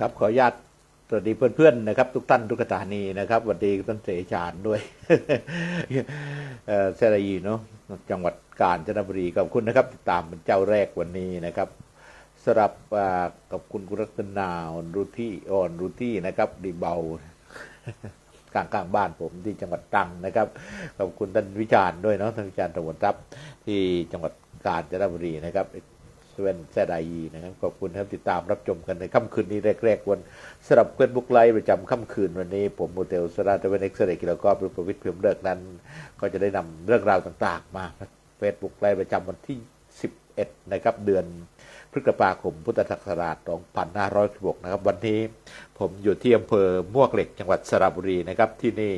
ครับขออนุญาตสวัสดีเพื่อนๆนะครับ ทุกท่านทุกสถานีนะครับสวัสดีท่านเสฉานด้วยเออเซรีเนาะจังหวัดกาญจนบุรีขอบคุณนะครับติดตามเป็นเจ้าแรกวันนี้นะครับสำหรับกับคุณกุรัตนาอ่อนรุที่อ่อนรุที่นะครับ ดีเบากลางกลางๆบ้านผมที่จังหวัดตรังนะครับขอบคุณท่านวิจารณ์ด้วยเนาะท่านวิจารณ์ตะวันรับที่จังหวัดกาญจนบุรีนะครับ เวนแซดายีนะครับ ขอบคุณครับติดตามรับชมกันในค่ำคืนนี้แรกๆวันสำหรับเพื่อนบุกไลฟ์ประจำค่ำคืนวันนี้ ผมโมเตลสราตเวนเอ็กซ์เรย์กิลกอฟหรือประวิทย์เพียมเลิกนั้น ก็จะได้นำเรื่องราวต่างๆ มาเฟซบุ๊กไลฟ์ประจำวันที่ 11 นะครับ เดือนพฤษภาคมพุทธศักราช2516นะครับ วันนี้ผมอยู่ที่อำเภอมวกเหล็กจังหวัดสระบุรีนะครับที่นี่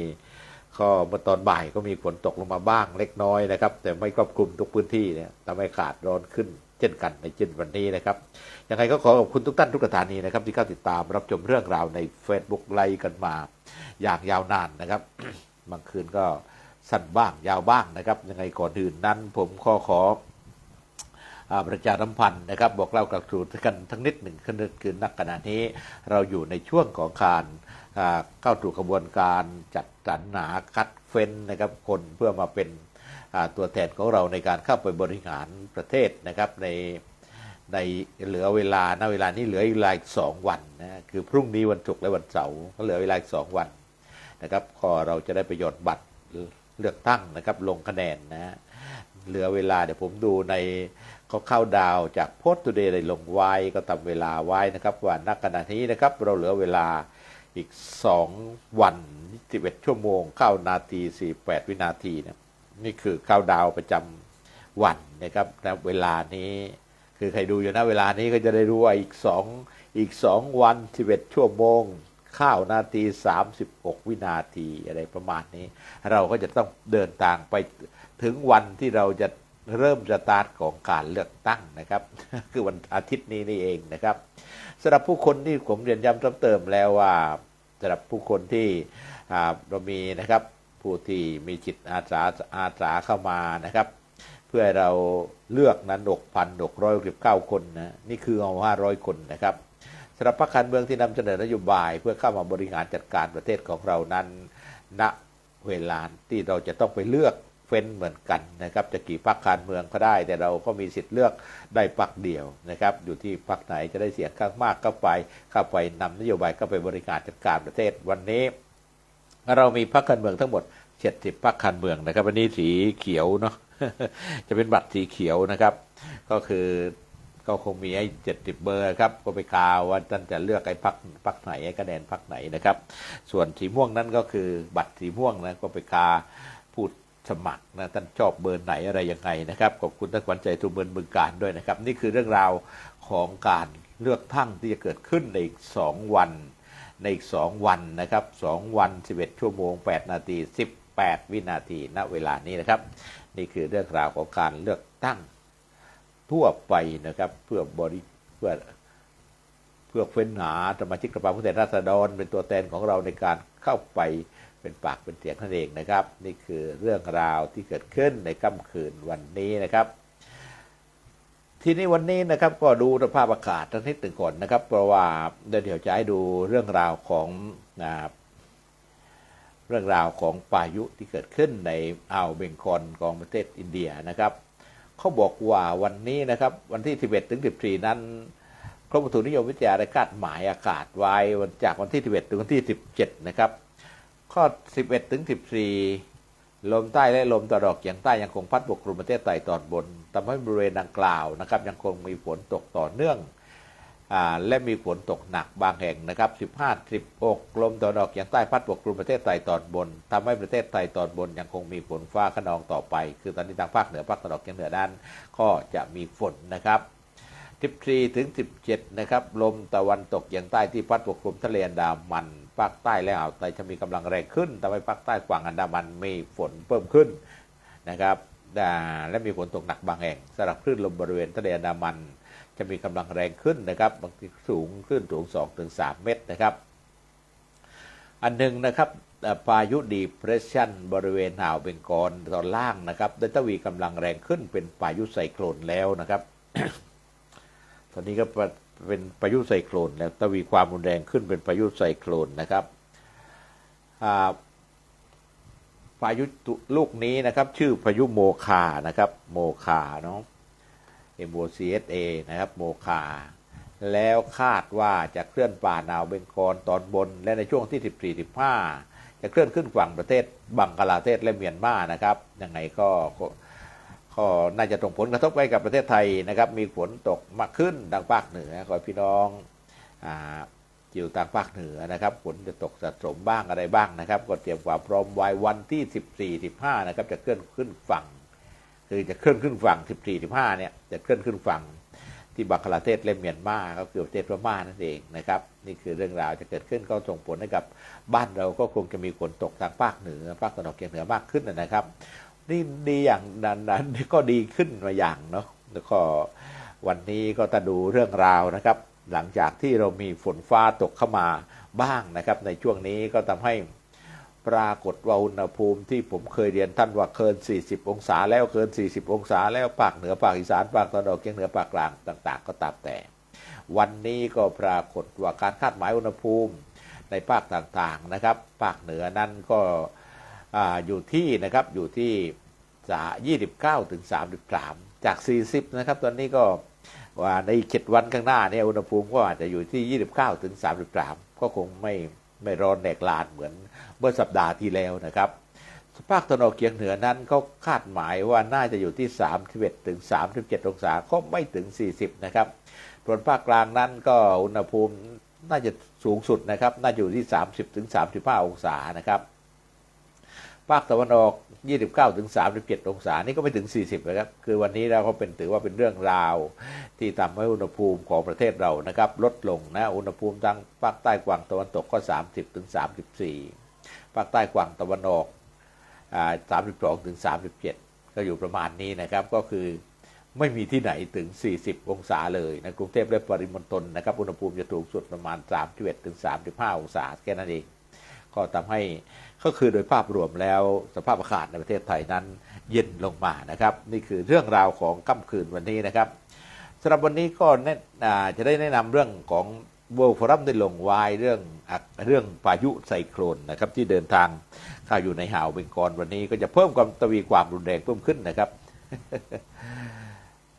ก็เมื่อตอนบ่ายก็มีฝนตกลงมาบ้างเล็กน้อยนะครับ แต่ไม่ครอบคลุมทุกพื้นที่เนี่ยทำให้ขาดร้อนขึ้น เช่นกันในเช่นวันนี้นะครับยังไงก็ขอขอบคุณทุกท่านทุกสถานีนะครับที่เข้าติดตามรับชมเรื่องราวใน Facebook ไล่กันมา อย่างยาวนานนะครับบางคืนก็สั้นบ้างยาวบ้างนะครับ ยังไงก่อนอื่นนั้น ผมขอขอประชาสัมพันธ์นะครับ บอกเล่ากระทูดกันทั้งนิดหนึ่งขนึกคือนักขณะนี้ เราอยู่ในช่วงของการอ่าเข้าสู่กระบวนการจัดสรรหาคัดเฟ้นนะครับ คนเพื่อมาเป็น ตัวแทนของเราในการเข้าไปบริหารประเทศนะครับในในเหลือเวลาณเวลานี้เหลืออีกลาอีกสองวันนะคือพรุ่งนี้วันศุกร์และวันเสาร์ก็เหลือเวลาอีกสองวันนะครับก็เราจะได้ประโยชน์บัตรเลือกตั้งนะครับลงคะแนนนะเหลือเวลาเดี๋ยวผมดูในเขาเข้าดาวจากโพสต์ตูเดย์ได้ลงไว้ก็ทำเวลาไว้นะครับว่านักขณะนี้นะครับเราเหลือเวลาอีกสองวัน21ชั่วโมง 9 นาที 48 วินาทีเนะ นี่คือเข้าวดาวประจำวันนะครับนะเวลานี้ คือใครดูอยู่นะเวลานี้ก็จะได้รู้ว่าอีกสองอีกสองวันสิบเอ็ดชั่วโมงข้าวนาทีสามสิบหกวินาทีอะไรประมาณนี้ เราก็จะต้องเดินทางไปถึงวันที่เราจะเริ่มสตาร์ทของการเลือกตั้งนะครับ คือวันอาทิตย์นี้นี่เองนะครับสำหรับผู้คนที่ผมเรียนย้ำซ้ำเติมแล้วว่าสำหรับผู้คนที่เรามีนะครับ ผู้ที่มีจิตอาสาอาสาเข้ามานะครับ เพื่อเราเลือกนั้น6,669คนนะนี่คือเอา500คนนะครับสำหรับพรรคการเมืองที่นำเสนอนโยบาย เพื่อเข้ามาบริหารจัดการประเทศของเรานั้นณเวลาที่เราจะต้องไปเลือกเฟ้นเหมือนกันนะครับ จะกี่พรรคการเมืองก็ได้ แต่เราก็มีสิทธิ์เลือกได้พรรคเดียวนะครับ อยู่ที่พรรคไหนจะได้เสียงข้างมากเข้าไปเข้าไปนำนโยบายเข้าไปบริหารจัดการประเทศวันนี้ เรามีพรรคการเมืองทั้งหมด70พรรคการเมืองนะครับวันนี้สีเขียวเนาะจะเป็นบัตรสีเขียวนะครับ ก็คือก็คงมีไอ้เจ็ดสิบเบอร์ครับ ก็ไปกาวว่าท่านจะเลือกไอ้พักพักไหนไอ้คะแนนพักไหนนะครับ ส่วนสีม่วงนั้นก็คือบัตรสีม่วงนะก็ไปกาพูดสมัครนะท่านชอบเบอร์ไหนอะไรยังไงนะครับขอบคุณท่านขวัญใจทุกเมืองบึงการด้วยนะครับ นี่คือเรื่องราวของการเลือกตั้งที่จะเกิดขึ้นในอีกสองวัน ในอีกสองวันนะครับสองวันสิบเอ็ดชั่วโมงแปดนาทีสิบแปดวินาทีณเวลานี้นะครับ นี่คือเรื่องราวของการเลือกตั้งทั่วไปนะครับ เพื่อบริเพื่อเพื่อเฟ้นหาสมาชิกสภาผู้แทนราษฎรเป็นตัวแทนของเราในการเข้าไปเป็นปากเป็นเสียงนั่นเองนะครับ นี่คือเรื่องราวที่เกิดขึ้นในค่ำคืนวันนี้นะครับ ทีนี้วันนี้นะครับก็ดูสภาพอากาศทั้งนิดหนึ่งก่อนนะครับ เพราะว่าเดี๋ยวจะให้ดูเรื่องราวของอ่าเรื่องราวของพายุที่เกิดขึ้นในอ่าวเบงกอลของประเทศอินเดียนะครับเขาบอกว่าวันนี้นะครับวันที่ 11 ถึง 14 นั้นกรมอุตุนิยมวิทยาได้คาดหมายอากาศไว้วันจากวันที่ 11 ถึงวันที่ 17 นะครับ ข้อ 11 ถึง 14 ลมใต้และลมตะวันออกเฉียงใต้ยังคงพัดปกคลุมประเทศไทยตอนบนทำให้บริเวณดังกล่าวนะครับ ยังคงมีฝนตกต่อเนื่องอและมีฝนตกหนักบางแห่งนะครับ 15 16 ลมตะวันออกเฉียงใต้พัดปกคลุมประเทศไทยตอนบนทำให้ประเทศไทยตอนบนยังคงมีฝนฟ้าขนองต่อไป คือตอนนี้ทางภาคเหนือภาคตะวันออกเฉียงเหนือด้านก็จะมีฝนนะครับ 14ถึง 17 นะครับ ลมตะวันตกเฉียงใต้ที่พัดปกคลุมทะเลอันดามันภาคใต้และอ่าวไทยจะมีกำลังแรงขึ้นทำให้ภาคใต้ฝั่งอันดามันมีฝนเพิ่มขึ้นนะครับและมีฝนตกหนักบางแห่งสำหรับคลื่นลมบริเวณทะเลอันดามัน จะมีกำลังแรงขึ้นนะครับบางทีสูงขึ้นสูง2ถึง3เมตรนะครับ อันหนึ่งนะครับพายุดีเพรสชันบริเวณอ่าวเบงกอลตอนล่างนะครับได้ทวีกำลังแรงขึ้นเป็นพายุไซโคลนแล้วนะครับ ตอนนี้ก็เป็นพายุไซโคลนแล้วทวีความรุนแรงขึ้นเป็นพายุไซโคลนนะครับพายุลูกนี้นะครับ ชื่อพายุโมคานะครับ โมคาเนาะ M O C S A นะครับ โมคา แล้วคาดว่าจะเคลื่อนป่าหนาวเบงกอลตอนบน และในช่วงที่ 14 15จะเคลื่อนขึ้นฝั่งประเทศบังกลาเทศและเมียนมานะครับยังไงก็ ก็น่าจะส่งผลกระทบไปกับประเทศไทยนะครับ มีฝนตกมากขึ้นทางภาคเหนือขอพี่น้องอ่าอยู่ทางภาคเหนือนะครับฝนจะตกสะสมบ้างอะไรบ้างนะครับ ก็เตรียมความพร้อมไว้วันที่ 14 15นะครับ จะเคลื่อนขึ้นฝั่ง คือจะเคลื่อนขึ้นฝั่ง 14 15เนี่ยจะเคลื่อนขึ้นฝั่งที่บังคลาเทศและเมียนมาก็คือประเทศพม่านั่นเองนะครับ นี่คือเรื่องราวจะเกิดขึ้นก็ส่งผลให้กับบ้านเราก็คงจะมีฝนตกทางภาคเหนือภาคตะวันออกเฉียงเหนือมากขึ้นนะครับ นี่ดีอย่างนั้นนั้นก็ดีขึ้นมาอย่างเนาะแล้วก็วันนี้ก็จะดูเรื่องราวนะครับ หลังจากที่เรามีฝนฟ้าตกเข้ามาบ้างนะครับ ในช่วงนี้ก็ทำให้ปรากฏว่าอุณหภูมิที่ผมเคยเรียนท่านว่าเกิน 40 องศา แล้วเกิน 40 องศา แล้วภาคเหนือภาคอีสานภาคตะวันออกเฉียงเหนือภาคกลางต่าง ๆ ก็ตามแต่ วันนี้ก็ปรากฏว่าการคาดหมายอุณหภูมิในภาคต่างๆนะครับ ภาคเหนือนั้นก็ ออยู่ที่นะครับอยู่ที่ 29ถึง33 จาก 40 นะครับ ตอนนี้ก็ว่าในเจ็ดวันข้างหน้าเนี่ยอุณหภูมิก็อาจจะอยู่ที่ 29ถึง33 ก็คงไม่ไม่ร้อนแดกลานเหมือนเมื่อสัปดาห์ที่แล้วนะครับภาคตะวันออกเฉียงเหนือนั้นเขาคาดหมายว่าน่าจะอยู่ที่ 31ถึง37 องศาก็ไม่ถึง 40 นะครับส่วนภาคกลางนั้นก็อุณหภูมิน่าจะสูงสุดนะครับ น่าจะอยู่ที่ 30ถึง35 องศานะครับ ภาคตะวันออก 29ถึง37 องศา นี่ก็ไม่ถึง 40นะครับ คือวันนี้เราก็เป็นถือว่าเป็นเรื่องราว ที่ทำให้อุณหภูมิของประเทศเรานะครับ ลดลงนะ อุณหภูมิทางภาคใต้กวางตะวันตกก็ 30ถึง34 ภาคใต้กวางตะวันออกอ32ถึง37 ก็อยู่ประมาณนี้นะครับ ก็คือไม่มีที่ไหนถึง 40 องศาเลยนะ กรุงเทพและปริมณฑลนะครับ อุณหภูมิจะสูงสุดประมาณ 31ถึง35 องศาแค่นั้นเอง ก็ทำให้ก็คือโดยภาพรวมแล้วสภาพอากาศในประเทศไทยนั้นเย็นลงมานะครับ นี่คือเรื่องราวของค่ำคืนวันนี้นะครับสำหรับวันนี้ก็แน่จะได้แนะนำเรื่องของ World Forum ได้ลงไว้เรื่องเรื่องพายุไซโคลนนะครับที่เดินทางเข้าอยู่ในหาวเบงกอลวันนี้ก็จะเพิ่มความตวีความรุนแรงเพิ่มขึ้นนะครับ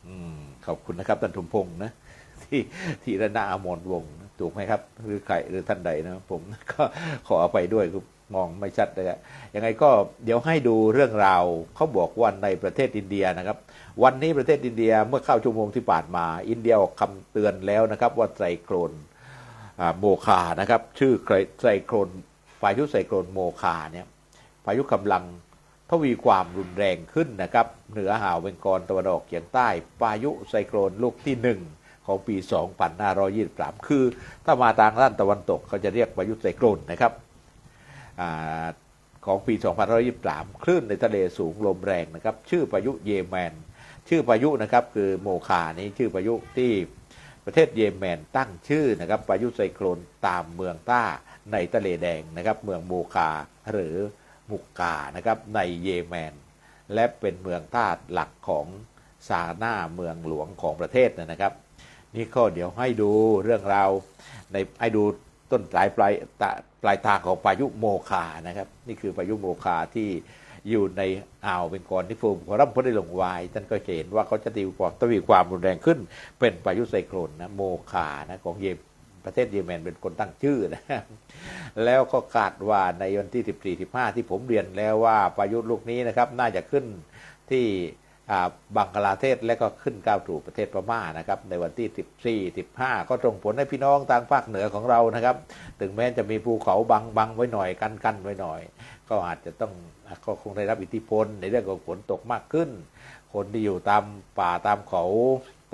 อืขอบคุณนะครับท่านทุมพงศ์นะที่ที่ระนาอมรวง ถูกไหมครับ หรือใครหรือท่านใดนะผมก็ขออภัยด้วยคือมองไม่ชัดเลยอะยังไงก็เดี๋ยวให้ดูเรื่องราวเขาบอกว่าในประเทศอินเดียนะครับ วันนี้ประเทศอินเดียเมื่อเข้าชั่วโมงที่ผ่านมา อินเดียออกคำเตือนแล้วนะครับ ว่าไซโครนโมคานะครับ ชื่อไซโครนพายุไซโครนโมคาเนี่ยพายุกำลังทวีความรุนแรงขึ้นนะครับ เหนืออ่าวเบงกอลตะวันออกเฉียงใต้พายุไซโครนลูกที่หนึ่ง ของปี 2523 คือถ้ามาทางด้านตะวันตกเขาจะเรียกพายุไซโครนนะครับอของปี 2523 คลื่นในทะเลสูงลมแรงนะครับ ชื่อพายุเยแมน ชื่อพายุนะครับคือโมคานี้ชื่อพายุที่ประเทศเยเมนตั้งชื่อนะครับพายุไซโครนตามเมืองต้าในทะเลแดงนะครับ เมืองโมคาหรือมุกกานะครับในเยเมน และเป็นเมืองท่าหลักของซาหน้าเมืองหลวงของประเทศนะครับ นี่ก็เดี๋ยวให้ดูเรื่องราวในให้ดูต้นปลายปลายตะปลายทางของพายุโมคานะครับ นี่คือพายุโมคาที่อยู่ในอ่าวเบงกอลที่ฟูมพอรัมพได้ลงวายท่านก็จะเห็นว่าเขาจะตีความทวีความรุนแรงขึ้น เป็นพายุไซโคลนนะโมคานะของเยประเทศเยเมนเป็นคนตั้งชื่อนะ แล้วก็คาดว่าในวันที่ 14 15 ที่ผมเรียนแล้วว่าพายุลูกนี้นะครับ น่าจะขึ้นที่ บังกลาเทศและก็ขึ้นก้าวสู่ประเทศพม่านะครับในวันที่ 14 15 ก็ส่งผลให้พี่น้องทางภาคเหนือของเรานะครับ ถึงแม้จะมีภูเขาบังบังไว้หน่อยกันกันไว้หน่อย ก็อาจจะต้องก็คงได้รับอิทธิพลในเรื่องของฝนตกมากขึ้น คนที่อยู่ตามป่าตามเขา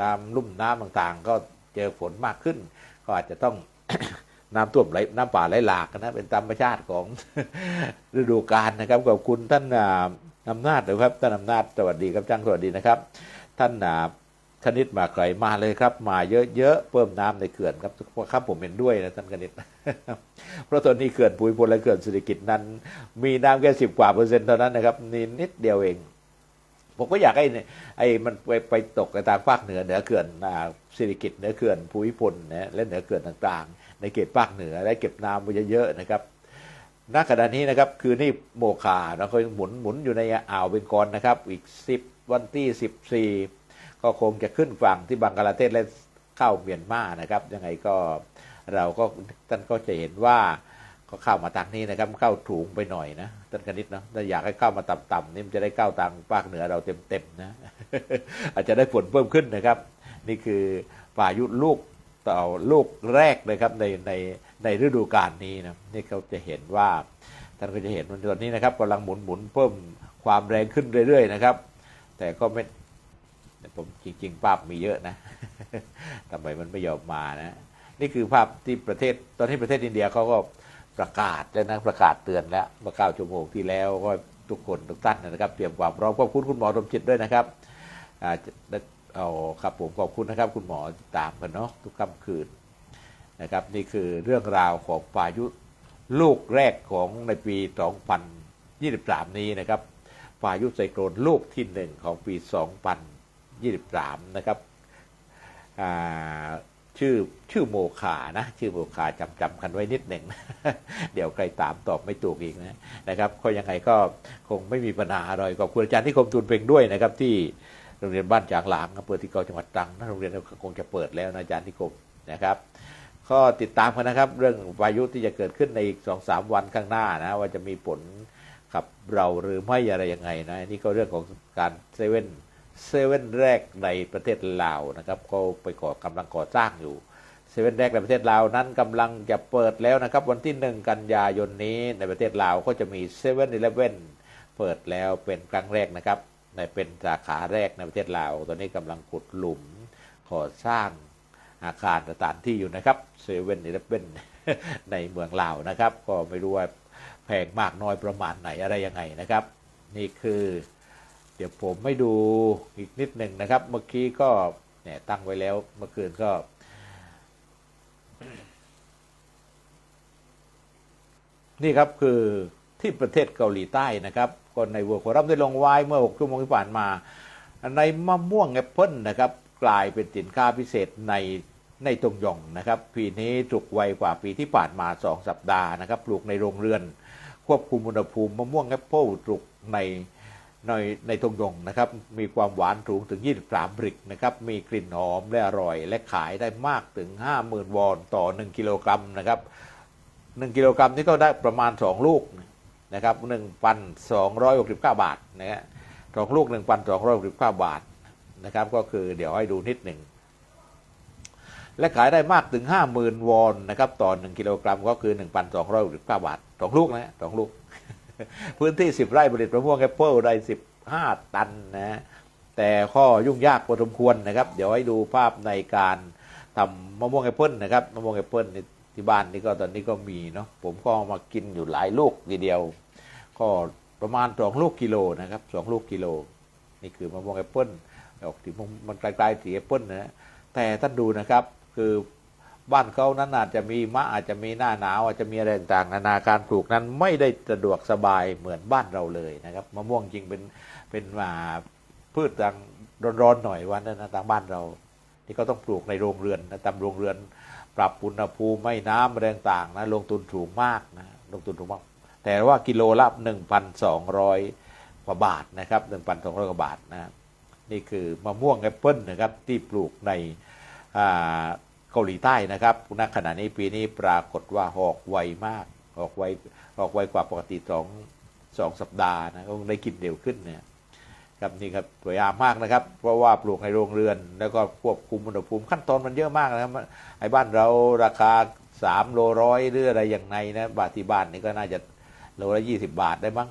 ตามลุ่มน้ำต่างๆ ก็เจอฝนมากขึ้น ก็อาจจะต้องน้ำท่วมไหลน้ำป่าไหลหลากนะเป็นธรรมชาติของฤดูกาลนะครับขอบคุณท่าน อำนาจนะครับท่านอำนาจสวัสดีครับจ้างสวัสดีนะครับ ท่านอ่าคณิตมาไกลมาเลยครับ มาเยอะๆเพิ่มน้ำในเขื่อนครับครับผมเห็นด้วยนะท่านคณิตเพราะตอนนี้เขื่อนภูมิพลและเขื่อนเศรษฐกิจนั้น มีน้ำแค่สิบกว่าเปอร์เซ็นต์เท่านั้นนะครับนี่นิดเดียวเอง ผมก็อยากให้ไอ้มันไปไปตกในทางภาคเหนือเหนือเขื่อนอ่าสิริกิตเหนือเขื่อนภูมิพลนะและเหนือเขื่อนต่างๆ ในเขตภาคเหนือและเก็บน้ำไว้เยอะๆนะครับ ณขณะนี้นะครับคือนี่โมคาเราเคยหมุนหมุนอยู่ในอ่าวเบงกอลนะครับ อีก 10 วันที่ 14 ก็คงจะขึ้นฝั่งที่บังกลาเทศและเข้าเมียนมานะครับ ยังไงก็เราก็ท่านก็จะเห็นว่าก็เข้ามาทางนี้นะครับ เข้าถุงไปหน่อยนะท่านคณิตเนาะถ้าอยากให้เข้ามาต่ำๆนี่มันจะได้เข้าทางภาคเหนือเราเต็มๆนะอาจจะได้ฝนเพิ่มขึ้นนะครับ นี่คือพายุลูกต่อลูกแรกเลยครับในใน ในฤดูกาลนี้นะนี่เขาจะเห็นว่าท่านก็จะเห็นมันตอนนี้นะครับกำลังหมุนหมุนเพิ่มความแรงขึ้นเรื่อยๆนะครับ แต่ก็ไม่ผมจริง ๆ ภาพมีเยอะนะทำไมมันไม่ยอมมานะ นี่คือภาพที่ประเทศตอนนี้ประเทศอินเดียเขาก็ประกาศแล้วนะประกาศเตือนแล้วเมื่อเก้าชั่วโมงที่แล้วก็ทุกคนทุกท่านนะครับ เตรียมความพร้อมขอบคุณคุณหมอสมจิตด้วยนะครับอ่าเอาครับผมขอบคุณนะครับ คุณหมอติดตามกันเนาะทุกค่ำคืน นะครับนี่คือเรื่องราวของพายุลูกแรกของในปี 2023 นี้นะครับพายุไซโคลนลูกที่หนึ่งของปี 2023 นะครับชื่อชื่อโมคานะ ชื่อโมคาจำจำกันไว้นิดหนึ่ง เดี๋ยวใครตามตอบไม่ถูกอีกนะนะครับก็ยังไงก็คงไม่มีปัญหาอะไรขอบคุณอาจารย์ที่คมทุนเพ่งด้วยนะครับ ที่โรงเรียนบ้านจางหลางอำเภอที่เกาจังหวัดตรังนะโรงเรียนคงจะเปิดแล้วนะอาจารย์ที่คมนะครับ ก็ติดตามกันนะครับ เรื่องพายุที่จะเกิดขึ้นในอีกสองสามวันข้างหน้านะว่าจะมีผลกับเราหรือไม่อะไรยังไงนะนี่ก็เรื่องของการเซเว่นเซเว่นแรกในประเทศลาวนะครับก็ไปก่อกำลังก่อสร้างอยู่เซเว่นแรกในประเทศลาวนั้นกำลังจะเปิดแล้วนะครับ วันที่หนึ่งกันยายนนี้ในประเทศลาวก็จะมีเซเว่นอีเลฟเว่นเปิดแล้วเป็นครั้งแรกนะครับในเป็นสาขาแรกในประเทศลาว ตอนนี้กำลังขุดหลุมก่อสร้าง อาคารสถานที่อยู่นะครับเซเว่นอีเลฟเว่นในเมืองลาวนะครับ ก็ไม่รู้ว่าแพงมากน้อยประมาณไหนอะไรยังไงนะครับ นี่คือ เดี๋ยวผมไม่ดูอีกนิดหนึ่งนะครับ เมื่อกี้ก็เนี่ยตั้งไว้แล้วเมื่อคืนก็นี่ครับคือที่ประเทศเกาหลีใต้นะครับคนในเวิร์ครัมได้ลงไว้เมื่อ 6 ชั่วโมงที่ผ่านมา ในมะม่วงแอปเปิลนะครับ กลายเป็นสินค้าพิเศษในในตงยองนะครับปีนี้จุกไวกว่าปีที่ผ่านมา 2 สัปดาห์นะครับ ปลูกในโรงเรือน ควบคุมอุณหภูมิมะม่วงแอปเปิลปลูกในในในทงยงนะครับ มีความหวานสูงถึง 23บริกนะครับ มีกลิ่นหอมและอร่อย และขายได้มากถึง 50,000 วอนต่อ 1 กิโลกรัมนะครับ 1 กิโลกรัมนี่ก็ได้ประมาณ 2 ลูกนะครับ1,269 บาทนะฮะสองลูก 1,269 บาท นะครับ ก็คือเดี๋ยวให้ดูนิดหนึ่ง และขายได้มากถึง 50,000 วอนนะครับต่อ 1 กิโลกรัมก็คือ 1,269 บาทสองลูกนะสองลูก พื้นที่ 10 ไร่ผลิตมะม่วงแอปเปิลได้ 15 ตันนะแต่ข้อยุ่งยากพอสมควรนะครับ เดี๋ยวให้ดูภาพในการทำมะม่วงแอปเปิลนะครับมะม่วงแอปเปิลที่บ้านนี่ก็ตอนนี้ก็มีเนาะผมก็มากินอยู่หลายลูกทีเดียว ก็ประมาณสองลูกกิโลนะครับสองลูกกิโล นี่คือมะม่วงแอปเปิล ออกสีมันใกล้ๆสีแอปเปิลนะแต่ท่านดูนะครับ คือบ้านเขานั้นอาจจะมีมะอาจจะมีหน้าหนาวอาจจะมีอะไรต่างๆนานาการปลูกนั้นไม่ได้สะดวกสบายเหมือนบ้านเราเลยนะครับมะม่วงจริงเป็นเป็นมาพืชทางร้อนๆหน่อยวันนั้นทางบ้านเรา ที่ก็ต้องปลูกในโรงเรือนนะตามโรงเรือน ปรับอุณหภูมิไม่น้ำอะไรต่างๆนะลงทุนสูงมากนะลงทุนสูงมาก แต่ว่ากิโลละ1,200กว่าบาทนะครับ1,200กว่าบาทนะ นี่คือมะม่วงแอปเปิลนะครับที่ปลูกในเกาหลีใต้นะครับณขณะนี้ปีนี้ปรากฏว่าหอกไวมากหอกไวหอกไวกว่าปกติสองสองสัปดาห์นะก็ได้กินเร็วขึ้นเนี่ยครับนี่ครับสวยงามมากนะครับ เพราะว่าปลูกในโรงเรือน แล้วก็ควบคุมอุณหภูมิขั้นตอนมันเยอะมากนะครับไอ้บ้านเราราคาสามโลร้อยหรืออะไรอย่างไรนะบาทที่บ้านนี่ก็น่าจะโลละยี่สิบบาทได้มั้ง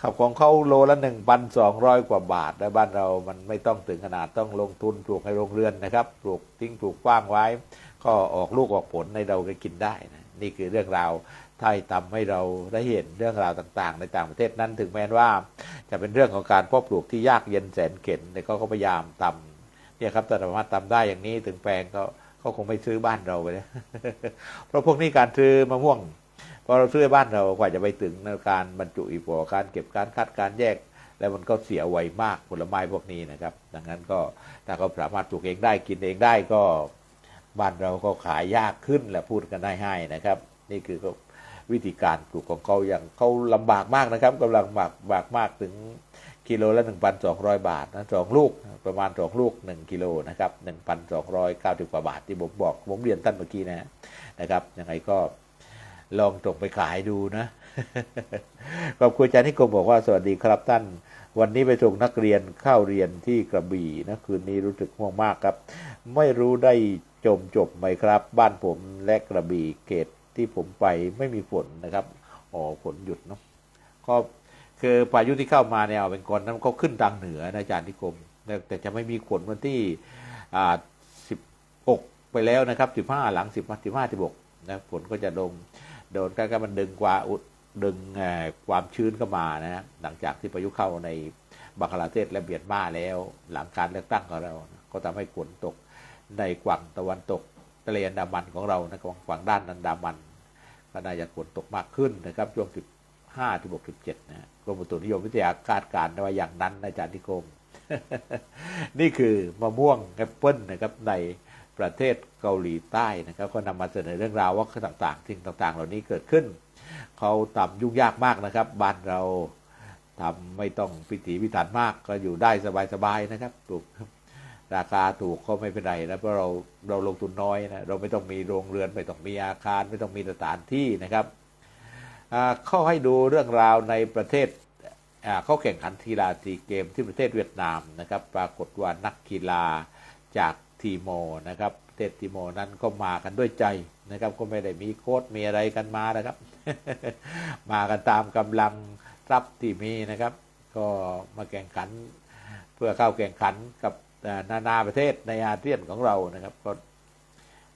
ขับของเขาโลละหนึ่งพันสองร้อยกว่าบาทแล้วบ้านเรามันไม่ต้องถึงขนาดต้องลงทุนปลูกในโรงเรือนนะครับ ปลูกทิ้งปลูกกว้างไว้ ก็ออกลูกออกผลในเราก็กินได้นะนี่คือเรื่องราวที่ทำให้เราได้เห็นเรื่องราวต่างๆ ในต่างประเทศนั้นถึงแม้ว่า จะเป็นเรื่องของการเพาะปลูกที่ยากเย็นแสนเข็ญแต่ก็พยายามทำเนี่ยครับแต่สามารถทำได้อย่างนี้ถึงแปลงก็เขาคงไม่ซื้อบ้านเราไปเลยเพราะพวกนี้การซื้อมะม่วง พอเราซื้อบ้านเรากว่าจะไปถึงในการบรรจุอีกพอการเก็บการคัดการแยก แล้วมันก็เสียไวมากผลไม้พวกนี้นะครับ ดังนั้นก็ถ้าเขาสามารถปลูกเองได้กินเองได้ก็บ้านเราก็ขายยากขึ้นแหละพูดกันได้ให้นะครับ นี่คือวิธีการปลูกของเขาอย่างเขาลำบากมากนะครับกำลังบากบากมากถึงกิโลละ 1,200 บาทนะสองลูกประมาณสองลูก 1 กิโลนะครับ1,290กว่าบาทที่ผมบอกผมเรียนท่านเมื่อกี้นะนะครับยังไงก็ ลองส่งไปขายดูนะ ขอบคุณอาจารย์นิคมบอกว่าสวัสดีครับท่าน วันนี้ไปส่งนักเรียนเข้าเรียนที่กระบี่นะคืนนี้รู้สึกง่วงมากครับ ไม่รู้ได้จมจบไหมครับ บ้านผมและกระบี่เขตที่ผมไปไม่มีฝนนะครับอ๋อฝนหยุดเนาะก็คือพายุที่เข้ามาเนี่ยเป็นก่อนนั้นก็ขึ้นทางเหนือนะอาจารย์นิคม แต่จะไม่มีฝนวันที่อ่าสิบหกไปแล้วนะครับสิบห้าหลังสิบสิบห้าสิบหกนะฝนก็จะลง โดนก็มันดึงกว่าอุดดึงความชื้นเข้ามานะฮะหลังจากที่พายุเข้าในบังคลาเทศและเบียดมาแล้ว หลังการเลือกตั้งของเรานะก็ทำให้ฝนตกในฝั่งตะวันตกทะเลอันดามันของเรานะฝั่งด้านอันดามัน ก็น่าจะฝนตกมากขึ้นนะครับ ช่วง 15ถึง6 17นะกรมอุตุนิยมวิทยาคาดการณ์ไว้อย่างนั้นอาจารย์นิคม นี่คือมะม่วงแอปเปิลนะครับใน ประเทศเกาหลีใต้นะครับก็นำมาเสนอเรื่องราวว่าต่างๆสิ่งต่างๆ เหล่านี้เกิดขึ้น เขาทำยุ่งยากมากนะครับ บ้านเราทำไม่ต้องพิถีพิถันมากก็อยู่ได้สบายๆนะครับถูกราคาถูกก็ไม่เป็นไรนะเพราะเราเราลงทุนน้อยนะเราไม่ต้องมีโรงเรือนไม่ต้องมีอาคารไม่ต้องมีสถานที่นะครับอ่าเข้าให้ดูเรื่องราวในประเทศอ่าเขาแข่งขันกีฬาซีเกมที่ประเทศเวียดนามนะครับ ปรากฏว่านักกีฬาจาก ทีโมนะครับประเทศทีโมนั้นก็มากันด้วยใจนะครับ ก็ไม่ได้มีโค้ดมีอะไรกันมานะครับ มากันตามกำลังทรัพย์ที่มีนะครับ ก็มาแข่งขัน เพื่อเข้าแข่งขันกับนานาประเทศในอาเซียนของเรานะครับ ก็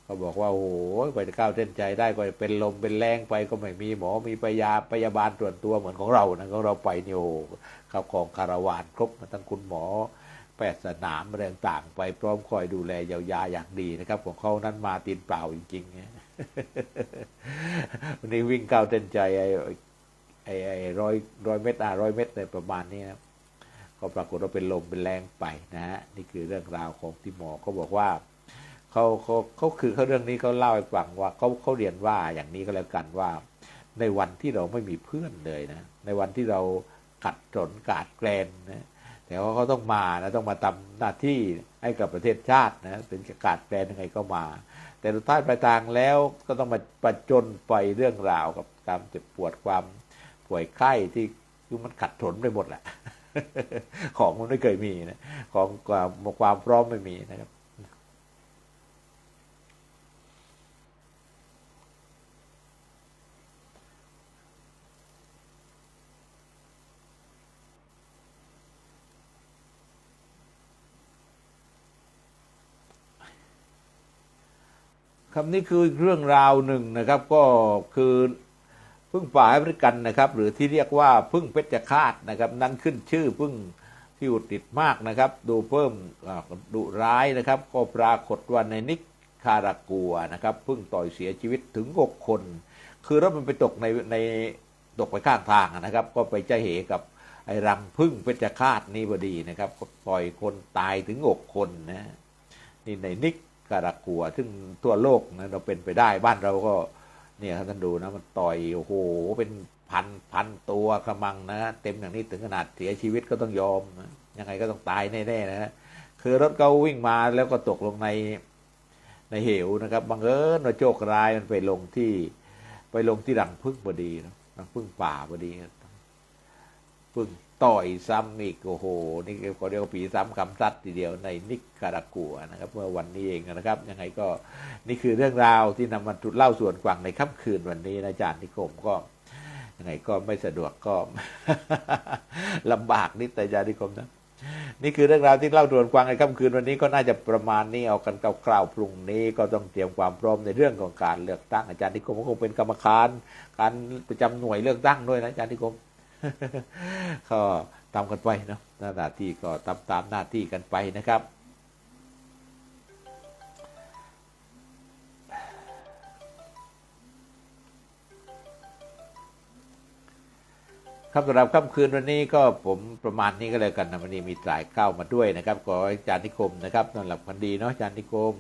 ก็บอกว่าโอ้โหไปจะก้าวเส้นใจได้ก็เป็นลมเป็นแรงไปก็ไม่มีหมอมีพยาพยาบาลส่วนตัวเหมือนของเรานะของเราไปเนี่ยโอ้เข้าของคาราวานครบมาทั้งคุณหมอ แพทย์สนามอะไรต่างๆ ไปพร้อมคอยดูแลเยียวยาอย่างดีนะครับ ของเขานั้นมาตีนเปล่าจริงๆวันนี้วิ่งเก้าเต้นใจไอ้ไอ้ไอ้ร้อยร้อยเมตรอะร้อยเมตรในประมาณนี้นะก็ปรากฏว่าเป็นลมเป็นแรงไปนะฮะนี่คือเรื่องราวของที่หมอเขาบอกว่าเขาเขาเขาคือเขาเรื่องนี้เขาเล่าให้ฟังว่าเขาเขาเรียนว่าอย่างนี้ก็แล้วกันว่า ในวันที่เราไม่มีเพื่อนเลยนะ ในวันที่เราขัดสนกาดแกลนนะ แต่ว่าเขาต้องมานะต้องมาทำหน้าที่ให้กับประเทศชาตินะถึงจะกาดแปลนยังไงก็มา แต่สุดท้ายปลายทางแล้วก็ต้องมาประจนไปเรื่องราวกับความเจ็บปวดความป่วยไข้ที่คือมันขัดสนไปหมดแหละของมันไม่เคยมีนะของความความพร้อมไม่มีนะครับ คำนี้คือเรื่องราวหนึ่งนะครับก็คือพึ่งป่าแอฟริกันนะครับ หรือที่เรียกว่าพึ่งเพชฌฆาตนะครับ นั้นขึ้นชื่อพึ่งที่อุดติดมากนะครับ ดูเพิ่มดุร้ายนะครับ ก็ปรากฏว่าในนิกคารากัวนะครับพึ่งต่อยเสียชีวิตถึงหกคน คือรถมันไปตกในในตกไปข้างทางนะครับ ก็ไปจะเหกับไอ้รังพึ่งเพชฌฆาตนี่พอดีนะครับก็ปล่อยคนตายถึงหกคนนะนี่ในนิก การากัว ซึ่งทั่วโลกนะเราเป็นไปได้บ้านเราก็เนี่ยท่านดูนะมันต่อยโอ้โหเป็นพันพันตัวกระมังนะเต็มอย่างนี้ถึงขนาดเสียชีวิตก็ต้องยอมนะยังไงก็ต้องตายแน่ๆนะคือรถเขาวิ่งมาแล้วก็ตกลงในในเหวนะครับบังเอิญว่าโชคร้ายมันไปลงที่ไปลงที่รังพึ่งพอดีนะรังพึ่งป่าพอดีพึ่ง ต่อยซ้ำอีกโอ้โห นี่ก็เรียกว่าผีซ้ำคำซัดทีเดียวในนิการากัวนะครับ เมื่อวันนี้เองนะครับ ยังไงก็นี่คือเรื่องราวที่นำมาเล่าส่วนกวางในค่ำคืนวันนี้นะอาจารย์นิคมก็ยังไงก็ไม่สะดวกก็ลำบากนิดแต่อาจารย์นิคมนะนี่คือเรื่องราวที่เล่าส่วนกวางในค่ำคืนวันนี้ก็น่าจะประมาณนี้เอากันคร่าวๆพรุ่งนี้ก็ต้องเตรียมความพร้อมในเรื่องของการเลือกตั้งอาจารย์นิคมก็คงเป็นกรรมการ การประจำหน่วยเลือกตั้งด้วยนะอาจารย์นิคม ก็ตามกันไปเนาะหน้าที่ก็ตามตามหน้าที่กันไปนะครับครับสำหรับค่ำคืนวันนี้ก็ผมประมาณนี้ก็แล้วกันนะวันนี้มีสายเข้ามาด้วยนะครับขออาจารย์นิคมนะครับนอนหลับฝันดีเนาะอาจารย์นิคม